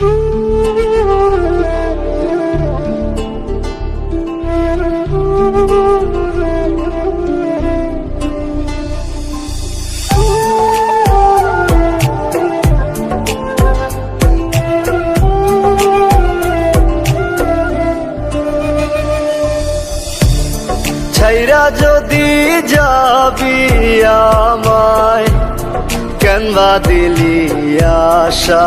ছাইরা যদি যাবি আমায় কেনবা দিলি আশা?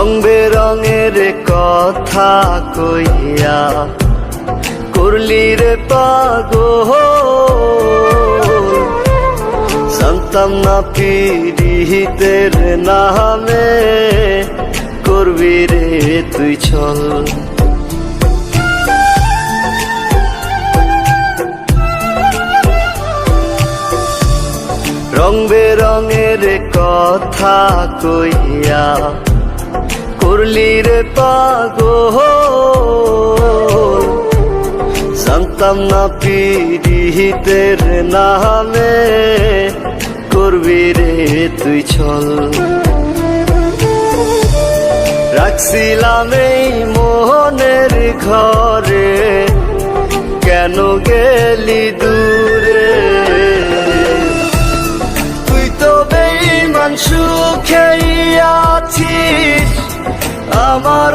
রং বেরঙের কথা কইয়া করলি রে পাগো জানতাম না পিরিহিতের নামে করবি রে তুই চল রং বেরঙের কথা কইয়া করলি রে পাগো জানতাম না পিরিহিতের নামে করবি রে তুই ছল। রাখছিলাম এই মোহনের ঘরে, কেন গেলি দূরে আমার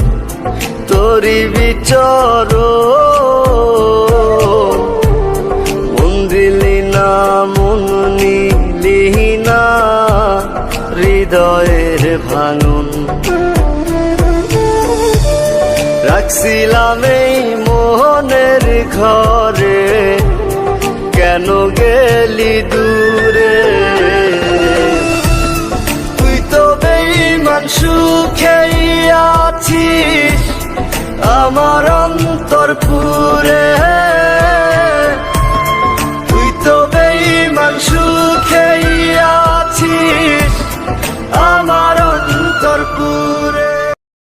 তোরি বিচর। মন দিলি না, মন নিলি না, হৃদয়ের ভাঙন। রাখছিলাম এই মোহনের ঘরে, কেন গেলি দূরে? তুই তো বেইমান সুখেই আছিস আমার অন্তর পুরে।